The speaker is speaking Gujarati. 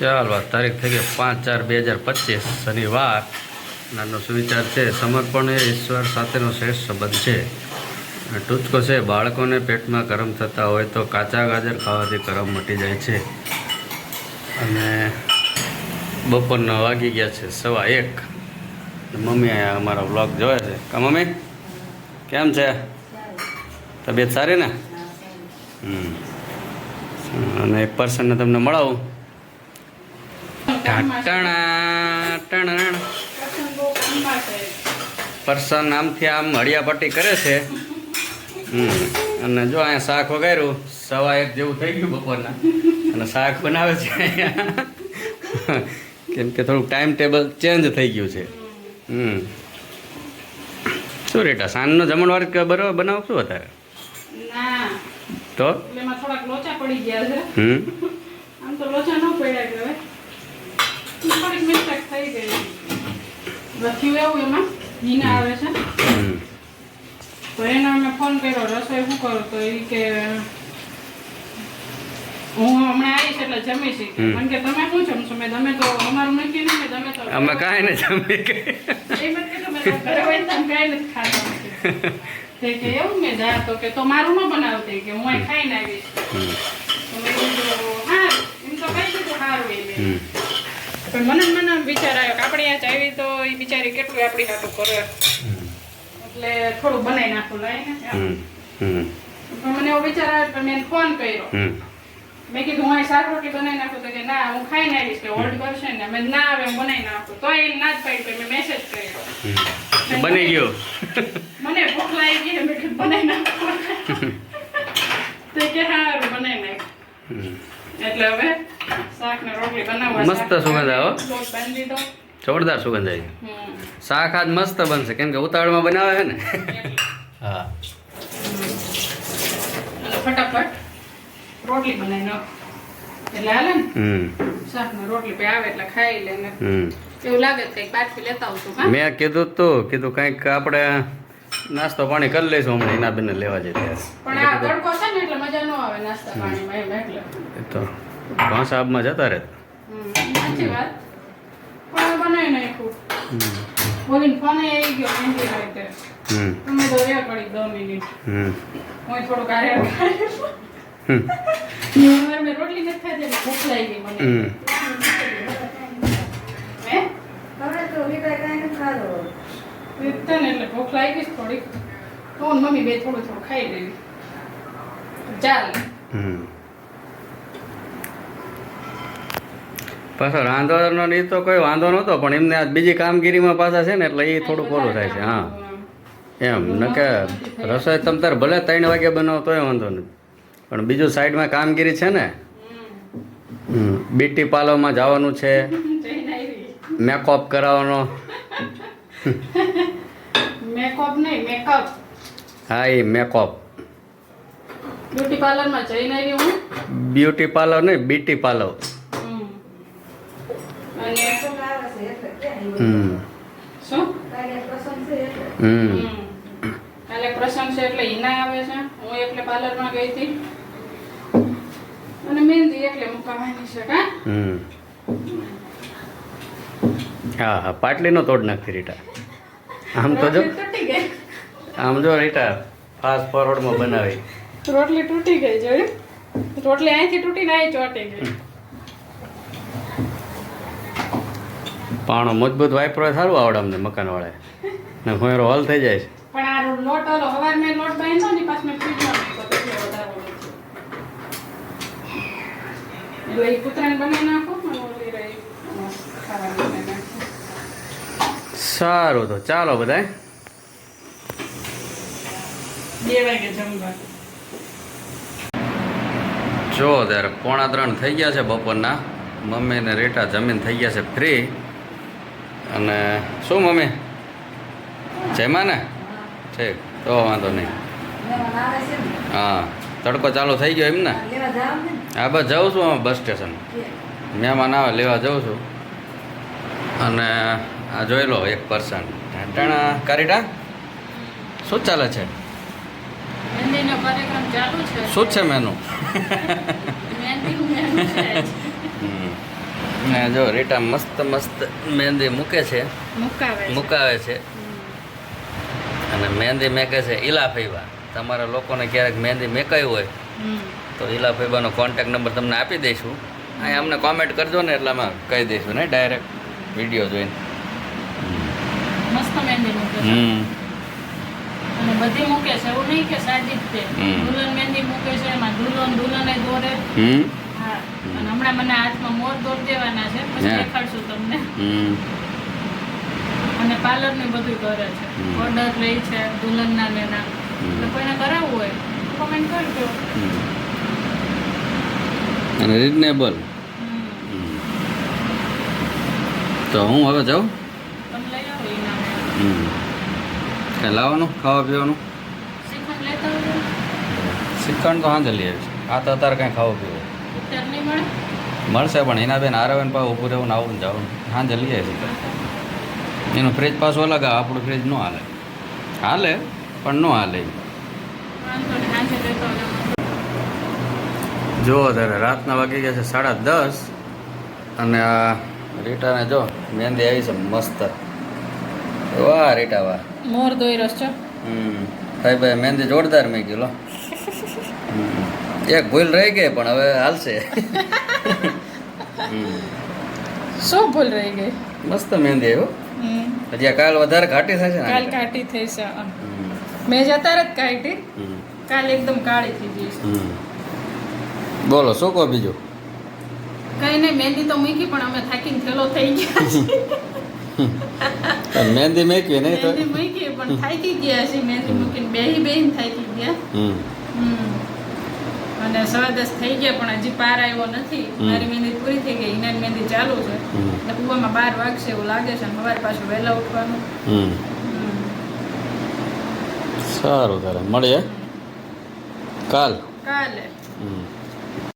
ચાલો તારીખ થઈ ગઈ પાંચ ચાર બે હજાર પચીસ શનિવાર. નાનો સુવિચાર છે સમર્પણ એ ઈશ્વર સાથેનો શ્રેષ્ઠ સંબંધ છે. ટૂચકો છે બાળકોને પેટમાં ગરમ થતા હોય તો કાચા ગાજર ખાવાથી ગરમ મટી જાય છે. અને બપોરના વાગી ગયા છે સવા એક. મમ્મી અહીંયા અમારો બ્લોગ જોવે છે. કા મમ્મી? કેમ છે? તબિયત સારી ને? અને એક પર્સનને તમને મળાવું. ટાટણા ટણ પર્સન આમથી આમ હળિયાપટ્ટી કરે છે. હમ. અને જો અહીંયા શાક વગાડ્યું સવા એક જેવું થઈ ગયું બપોરના. અને શાક બનાવે છે અહીંયા. કેમ કે થોડુંક ટાઈમ ટેબલ ચેન્જ થઈ ગયું છે. હમ. શું રેટા સાંજનો જમણવાર બરોબર બનાવો શું અત્યારે? તો? થોડાક લોચા પડી ગયા છે. હમ. આમ તો લોચા ન પડ્યા થોડીક મિસ્ટેક થઈ ગઈ લખ્યું એવું એમાં હીના આવે છે તો એને અમે ફોન કર્યો રસોઈ શું કરો તો એ કે હું હમણાં આવીશ એટલે જમીશ ઈ કે. મને કે તમે શું જમશો મેં તમે તો અમારું નક્કી નહીં તમે તો અમે કાંઈ નહીં જમી કે કાંઈ એવું મેં જા તો કે તો મારું ન બનાવતી કે હું ખાઈને આવીશ તો મેં કીધું હા એમ તો કઈ સારું એ પણ મને મને વિચાર આવ્યો કે આપણે આ ચાવી તો એ બિચારી કેટલું આપણી હાટું કરે. એટલે થોડું બનાવી નાખું લઈને મને એવો વિચાર આવ્યો કે મેં ફોન કર્યો. મેં કીધું હું શાક રોટલી બનાવી નાખું. તો કે ના હું ખાઈને આવીશ કે હોલ્ડ કરશે ને. મેં ના આવે હું બનાવી નાખું. તો એ ના જ પાડી મેં મેસેજ કર્યો. બની ગયો. મને ભૂખ લાગી ગઈ. મેં કીધું બનાવી નાખું. તો કે હા બનાવી નાખ. એટલે હવે મસ્ત સુગંધ આવે જોરદાર સુગંધ આવી. શાક આજ મસ્ત બનશે. કેમ કે ઉતાવળમાં બનાવે છે ને? હા. ફટાફટ રોટલી બનાવી નાખ. એટલે હાલે ને? હમ. રોટલી પછી આવે એટલે ખાઈ લે ને. એવું લાગે કંઈક પાછી લેતા આવશું હા? મેં કીધું તો. કીધું કંઈક આપણે નાસ્તો પાણી કરી લઈશું હમણાં. એના બેને લેવા જઈએ પણ આ તડકો છે ને એટલે મજા ન આવે નાસ્તા પાણીમાં એમ એટલે. તો ભાંસાબમાં જતા રહે. ભૂખ લાગી મને. હે? હવે તો વિદાય કાંઈ નથી ખાધો. તને એટલે ભૂખ લાગી છે થોડીક. તો મમ્મી બે થોડું થોડું ખાઈ લેવી. ચાલ. હમ. પાછો રાંધવાનો એ તો કોઈ વાંધો નહોતો પણ એમને આ બીજી કામગીરીમાં પાછા છે ને એટલે એ થોડુંક ઓલું થાય છે હા. એમ ન કે રસોઈ તમ તાર ભલે ત્રણ વાગે બનાવો તોય વાંધો નથી પણ બીજું સાઈડમાં કામગીરી છે ને બ્યુટી પાર્લરમાં જવાનું છે મેકઅપ કરાવવાનો. મેકઅપ નહીં મેકઅપ. હા એ મેકઅપ. બ્યુટી પાર્લરમાં જઈને આવી હું? બ્યુટી પાર્લર નહીં બ્યુટી પાર્લર. હમ. શું. હમ. કાલે પ્રસંગ છે એટલે હિના આવે છે હું એટલે પાર્લરમાં ગઈ હતી અને મહેંદી એટલે મુકાવાની છે કા હમ હા હા પાટલીનો તોડ નાખતી રીટા આમ તો જો તૂટી ગઈ આમ જો રીટા ફાસ્ટ ફોરવર્ડમાં બનાવી રોટલી તૂટી ગઈ જોયું રોટલી અહીંથી તૂટીને અહીં ચોટી ગઈ પાણો મજબૂત વાપરો સારું આવડે અમને મકાનવાળાએ. ને હું હોલ થઈ જાય છે. પણ આ લોટ ઓલો હવાર મેં લોટ બાંધ્યો ને પાછું મેં ફ્રીજમાં મૂક્યો એટલે વધારે ઓલું થયું. એટલે એ કૂતરાને બનાવી નાખો અને ઓલી રહી મસ્ત ખાવાની બનાવી નાખો. સારું તો ચાલો બધાય. બે વાગે જમવા. જો ત્યારે પોણા ત્રણ થઈ ગયા છે બપોરના. મમ્મી ને રેટા જમીન થઈ ગયા છે ફ્રી અને શું મમ્મી? જમ્યા ને? ઠીક તો વાંધો નહીં. હા તડકો ચાલુ થઈ ગયો એમ ને? હા, બસ જાઉં છું અમે બસ સ્ટેશન. મહેમાન આવે લેવા જાઉં છું. અને આ જોઈ લો એક પર્સન ટાણા કારીટા? શું ચાલે છે? શું છે મેનુ ને જો રીટા મસ્ત મસ્ત મહેંદી મૂકે છે. મુકાવે છે. છે. અને મહેંદી મેકે છે ઈલા ફૈબા તમારા લોકોને ક્યારેક મહેંદી મેકાઈ હોય તો ઈલા ફૈબાનો કોન્ટેક્ટ નંબર તમને આપી દઈશું. અહીં અમને કોમેન્ટ કરજો ને એટલે અમે કહી દઈશું ને ડાયરેક્ટ વીડિયો જોઈને. મસ્ત મહેંદી મૂકે છે. અને બધી મૂકે છે. એવું નહીં કે સાદી જ હમ. દુલ્હન મહેંદી મૂકે છે એમાં દુલ્હન દુલ્હને દોરે. અને હમણાં મને હાથમાં મોર દોર દેવાના છે પછી. દેખાડશું તમને. અને પાર્લર ને બધું કરે છે. ઓર્ડર લે છે દુલ્હનના ને. એટલે કોઈને કરાવવું હોય કોમેન્ટ કરજો. અને રિઝનેબલ તો હું હવે જાઉં? લઈ કાંઈ લાવવાનું ખાવા પીવાનું? શ્રીખંડ તો સાંજે લઈ આવીશ. આ તો અત્યારે કાંઈ ખાવા પીવું મળે? મળશે પણ એના બેન આરાવે પાછું ઊભું રહેવું આવું ને જવું. સાંજે લઈ આવીશ એનું ફ્રિજ પાછું અલગ આવે આપણું ફ્રિજ ન હાલે. હાલે પણ ન હાલે જુઓ ત્યારે રાતના વાગી ગયા છે સાડા દસ. અને આ રીટાને જો મહેંદી આવી છે મસ્ત. વાહ રીટા વાહ મોર દોઈ રસ છે. હમ ભાઈ ભાઈ મહેંદી જોરદાર મેં કીધું એક ભૂલ રહી ગઈ પણ હવે હાલશે. શું ભૂલ રહી ગઈ? મસ્ત મહેંદી આવ્યો હજી કાલ વધારે ઘાટી થશે કાલ કાટી થઈ છે મેં જતા જ કાઢી. કાલ એકદમ કાળી થઈ ગઈ હમ. બોલો શું કહો બીજું? કઈ નહીં મહેંદી તો મૂકી પણ અમે થાકીને થેલો થઈ ગયા મહેંદી મૂકી નહીં તો મહેંદી મૂકી પણ થાકી ગયા છે મહેંદી મૂકીને બેહી બેહીને થાકી ગયા. હમ. અને સવા દસ થઈ ગયા પણ હજી પાર આવ્યો નથી. મારી મહેંદી પૂરી થઈ ગઈ ઇનાની મહેંદી ચાલુ છે. એટલે કુવામાં બાર વાગશે એવું લાગે છે સવારે પાછું વહેલા ઉઠવાનું. સારું તારે. મળીએ. કાલ. કાલે. હમ.